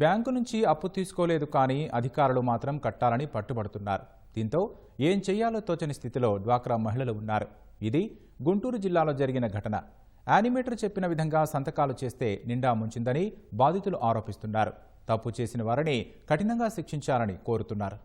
Bank నుంచి అప్పు తీసుకోలేదు కానీ అధికారులు మాత్రం కట్టాలని పట్టుబడుతున్నారు. దీంతో ఏం చెయ్యాలో తోచని స్థితిలో డ్వాక్రా మహిళలు ఉన్నారు. ఇది గుంటూరు జిల్లాలో జరిగిన ఘటన. యానిమేటర్ చెప్పిన విధంగా సంతకాలు చేస్తే నిండా ముంచిందని బాధితులు ఆరోపిస్తున్నారు. తప్పు చేసిన వారిని కఠినంగా శిక్షించాలని కోరుతున్నారు.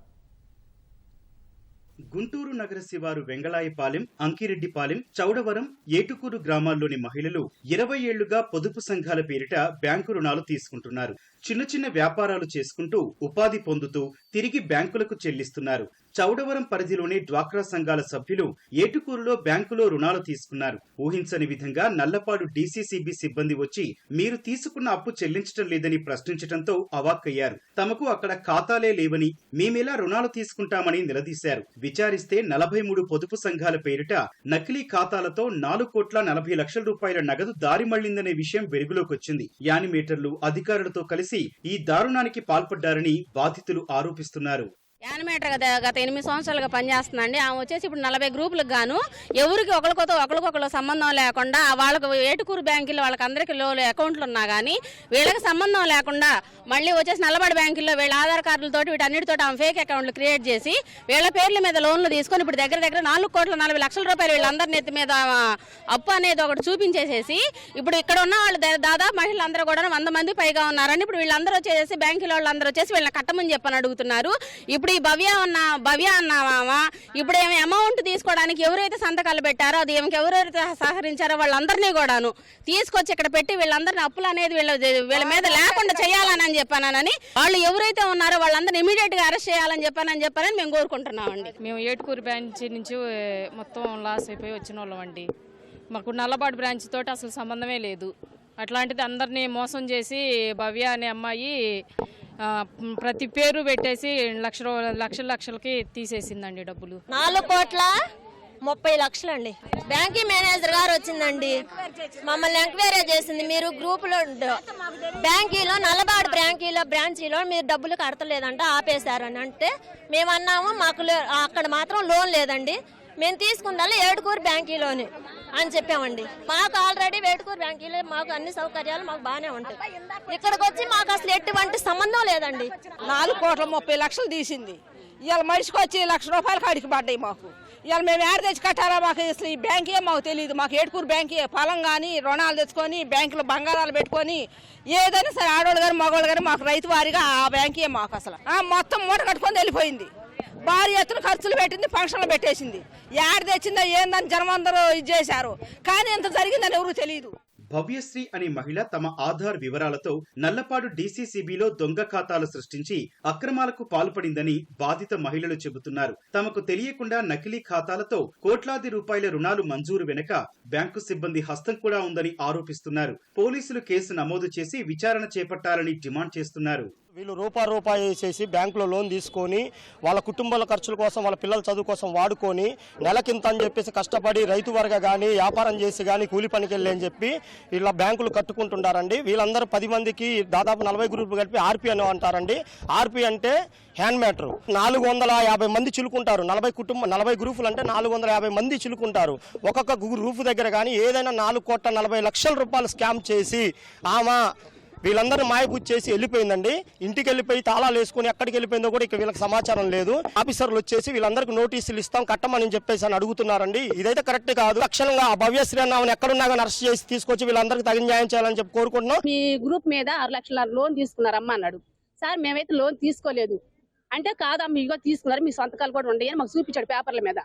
గుంటూరు నగర శివారు వెంగళాయపాలెం అంకిరెడ్డిపాలెం చౌడవరం ఏటుకూరు గ్రామాల్లోని మహిళలు ఇరవై ఏళ్ళుగా పొదుపు సంఘాల పేరిట బ్యాంకు రుణాలు తీసుకుంటున్నారు. చిన్న చిన్న వ్యాపారాలు చేసుకుంటూ ఉపాధి పొందుతూ తిరిగి బ్యాంకులకు చెల్లిస్తున్నారు. చౌడవరం పరిధిలోని డ్వాక్రా సంఘాల సభ్యులు ఏటుకూరులో బ్యాంకులో రుణాలు తీసుకున్నారు. ఊహించని విధంగా నల్లపాడు డీసీసీబీ సిబ్బంది వచ్చి మీరు తీసుకున్న అప్పు చెల్లించడం లేదని ప్రశ్నించడంతో అవాక్కయ్యారు. తమకు అక్కడ ఖాతాలే లేవని మేమెలా రుణాలు తీసుకుంటామని నిలదీశారు. విచారిస్తే నలభై మూడు పొదుపు సంఘాల పేరిట నకిలీ ఖాతాలతో నాలుగు కోట్ల నలభై లక్షల రూపాయల నగదు దారి మళ్ళిందనే విషయం వెలుగులోకొచ్చింది. యానిమేటర్లు అధికారులతో కలిసి ఈ దారుణానికి పాల్పడ్డారని బాధితులు ఆరోపిస్తున్నారు. యానిమేటర్ గత గత ఎనిమిది సంవత్సరాలుగా పనిచేస్తుందండి. ఆమె వచ్చేసి ఇప్పుడు నలభై గ్రూపులకు గాను ఎవరికి ఒకరికొక ఒకరికొకరు సంబంధం లేకుండా వాళ్ళకు ఏటుకూరు బ్యాంకుల్లో వాళ్ళకి అందరికీ లో అకౌంట్లు ఉన్నా కానీ వీళ్ళకి సంబంధం లేకుండా మళ్ళీ వచ్చేసి నల్లబడి బ్యాంకుల్లో వీళ్ళ ఆధార్ కార్డులతో వీటన్నిటితో ఆమె ఫేక్ అకౌంట్లు క్రియేట్ చేసి వీళ్ళ పేర్ల మీద లోన్లు తీసుకొని ఇప్పుడు దగ్గర దగ్గర నాలుగు కోట్ల నలభై లక్షల రూపాయలు వీళ్ళందరి నెత్తి మీద అప్పు అనేది ఒకటి చూపించేసేసి ఇప్పుడు ఇక్కడ ఉన్న వాళ్ళు దాదాపు మహిళలందరూ కూడా వంద మంది పైగా ఉన్నారని ఇప్పుడు వీళ్ళందరూ వచ్చేసి బ్యాంకుల వాళ్ళందరూ వచ్చేసి వీళ్ళని కట్టమని చెప్పని అడుగుతున్నారు. ఇప్పుడు ఈ భవ్య ఉన్న భవ్య అన్నామా ఇప్పుడు ఏమి అమౌంట్ తీసుకోవడానికి ఎవరైతే సంతకాలు పెట్టారో అది ఏమికి ఎవరైతే సహకరించారో వాళ్ళందరినీ కూడాను తీసుకొచ్చి ఇక్కడ పెట్టి వీళ్ళందరినీ అప్పులు అనేది వీళ్ళ వీళ్ళ మీద లేకుండా చేయాలని అని చెప్పానని వాళ్ళు ఎవరైతే ఉన్నారో వాళ్ళందరినీ ఇమీడియట్గా అరెస్ట్ చేయాలని చెప్పానని చెప్పానని మేము కోరుకుంటున్నామండి. మేము ఏటుకూరు బ్రాంచ్ నుంచి మొత్తం లాస్ అయిపోయి వచ్చిన వాళ్ళం అండి. మాకు నల్లబాటు బ్రాంచ్ తోటి అసలు సంబంధమే లేదు. అట్లాంటిది అందరినీ మోసం చేసి భవ్య అనే అమ్మాయి ప్రతి పేరు పెట్టేసి లక్ష లక్షల లక్షలకి తీసేసిందండి డబ్బులు. నాలుగు కోట్ల ముప్పై లక్షలండి. బ్యాంకింగ్ మేనేజర్ గారు వచ్చిందండి. మమ్మల్ని ఎంక్వైరీ చేసింది. మీరు గ్రూపులో బ్యాంకీలో నల్లబాడు బ్యాంకీలో బ్రాంచీలో మీరు డబ్బులు కడతలేదంట ఆపేశారని అంటే మేము అన్నాము మాకు అక్కడ మాత్రం లోన్ లేదండి. మేము తీసుకుందాం ఏడుకూరు బ్యాంకీలోని అని చెప్పామండి. మాకు ఆల్రెడీ వేటుకూరు బ్యాంకీలో మాకు అన్ని సౌకర్యాలు మాకు బాగానే ఉంటాయి. ఇక్కడికి వచ్చి మాకు అసలు ఎటువంటి సంబంధం లేదండి. నాలుగు కోట్ల ముప్పై లక్షలు తీసింది. ఇవాళ మనిషికి వచ్చి లక్ష రూపాయలు కాడికి పడ్డాయి మాకు. ఇవాళ మేము ఏడ తెచ్చి కట్టారా మాకు అసలు ఈ బ్యాంకే మాకు తెలియదు మాకు ఏడుకూరు బ్యాంకే పొలం కానీ రుణాలు తెచ్చుకొని బ్యాంకులో బంగారాలు పెట్టుకొని ఏదైనా సరే ఆడవాళ్ళు కానీ మగవాళ్ళు కానీ మాకు రైతు వారిగా ఆ బ్యాంకే మాకు అసలు. ఆ, మొత్తం మూట కట్టుకొని వెళ్ళిపోయింది. భారీ ఎత్తున ఖర్చులు పెట్టింది ఫంక్షన్లు పెట్టేసింది. ఏడ తెచ్చిందో ఏందని జనం అందరూ ఇది చేశారు. కానీ ఇంత జరిగిందని ఎవరు తెలియదు. భవ్యశ్రీ అనే మహిళ తమ ఆధార్ వివరాలతో నల్లపాడు డీసీసీబీలో దొంగ ఖాతాలు సృష్టించి అక్రమాలకు పాల్పడిందని బాధిత మహిళలు చెబుతున్నారు. తమకు తెలియకుండా నకిలీ ఖాతాలతో కోట్లాది రూపాయల రుణాలు మంజూరు వెనుక బ్యాంకు సిబ్బంది హస్తం కూడా ఉందని ఆరోపిస్తున్నారు. పోలీసులు కేసు నమోదు చేసి విచారణ చేపట్టాలని డిమాండ్ చేస్తున్నారు. వీళ్ళు రూపాయి రూపాయి వేసేసి బ్యాంకులో లోన్ తీసుకొని వాళ్ళ కుటుంబాల ఖర్చుల కోసం వాళ్ళ పిల్లల చదువు కోసం వాడుకొని నెలకింత అని చెప్పేసి కష్టపడి రైతు వర్గ కానీ వ్యాపారం చేసి కానీ కూలి పనికి వెళ్ళి అని చెప్పి ఇలా బ్యాంకులు కట్టుకుంటుంటారండి. వీళ్ళందరూ పది మందికి దాదాపు నలభై గ్రూపులు కలిపి ఆర్పి అని అంటారండి. ఆర్పి అంటే హ్యాండ్ మ్యాటర్. నాలుగు వందల యాభై మంది చిలుకుంటారు. నలభై కుటుంబ నలభై గ్రూపులు అంటే నాలుగు వందల యాభై మంది చిలుకుంటారు. ఒక్కొక్క గ్రూపు దగ్గర కానీ ఏదైనా నాలుగు కోట్ల నలభై లక్షల రూపాయలు స్కామ్ చేసి ఆమె వీళ్ళందరూ మాయపుచ్చేసి వెళ్ళిపోయిందండి. ఇంటికి వెళ్ళిపోయి తాళాలు వేసుకుని ఎక్కడికి వెళ్ళిపోయిందో కూడా ఇక వీళ్ళకి సమాచారం లేదు. ఆఫీసర్లు వచ్చేసి వీళ్ళందరికీ నోటీసులు ఇస్తాం కట్టమని చెప్పేసి అని అడుగుతున్నారండి. ఇదైతే కరెక్ట్ కాదు. తక్షణంగా ఆ భవ్యశ్రీ అన్న ఆమెను ఎక్కడున్నా కానీ అరెస్ట్ చేసి తీసుకొచ్చి వీళ్ళందరికీ తగిన న్యాయం చేయాలని చెప్పి కోరుకుంటున్నాం. మీ గ్రూప్ మీద ఆరు లక్షల లోన్ తీసుకున్నారమ్మా అన్నాడు. సార్ మేమైతే లోన్ తీసుకోలేదు. అంటే కాదమ్మా ఇగో తీసుకున్నారు. మీ సంతకాలు కూడా ఉండయి అని మాకు చూపించాడు పేపర్ల మీద.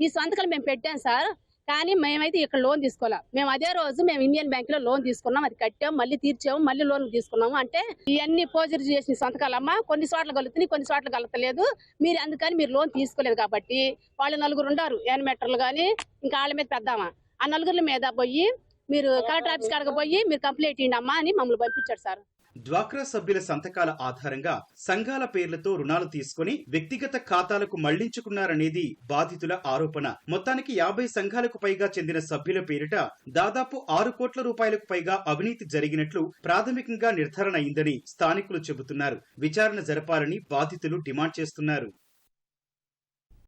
ఈ సంతకాలు మేము పెట్టాం సార్. కానీ మేమైతే ఇక్కడ లోన్ తీసుకోలే. మేము అదే రోజు మేము ఇండియన్ బ్యాంక్లో లోన్ తీసుకున్నాం. అది కట్టాము మళ్ళీ తీర్చాము మళ్ళీ లోన్ తీసుకున్నాము. అంటే ఇవన్నీ పోజర్ చేసిన సంతకాలమ్మా. కొన్ని చోట్ల కలుగుతున్నాయి కొన్ని చోట్ల కలగలేదు మీరు అందుకని మీరు లోన్ తీసుకోలేదు కాబట్టి వాళ్ళు నలుగురు ఉండారు. యానిమేటర్లు కానీ ఇంకా వాళ్ళ మీద పెద్దామా? ఆ నలుగురు మీద పోయి మీరు కలెక్టర్ ఆఫీస్ కాడకు పోయి మీరు కంప్లైంట్ ఇవ్వండి అమ్మా అని మమ్మల్ని పంపించాడు సార్. డ్వాక్రా సభ్యుల సంతకాల ఆధారంగా సంఘాల పేర్లతో రుణాలు తీసుకుని వ్యక్తిగత ఖాతాలకు మళ్ళించుకున్నారనేది బాధితుల ఆరోపణ. మొత్తానికి యాభై సంఘాలకు పైగా చెందిన సభ్యుల పేరిట దాదాపు ఆరు కోట్ల రూపాయలకు పైగా అవినీతి జరిగినట్లు ప్రాథమికంగా నిర్ధారణ అయిందని స్థానికులు చెబుతున్నారు. విచారణ జరపాలని బాధితులు డిమాండ్ చేస్తున్నారు.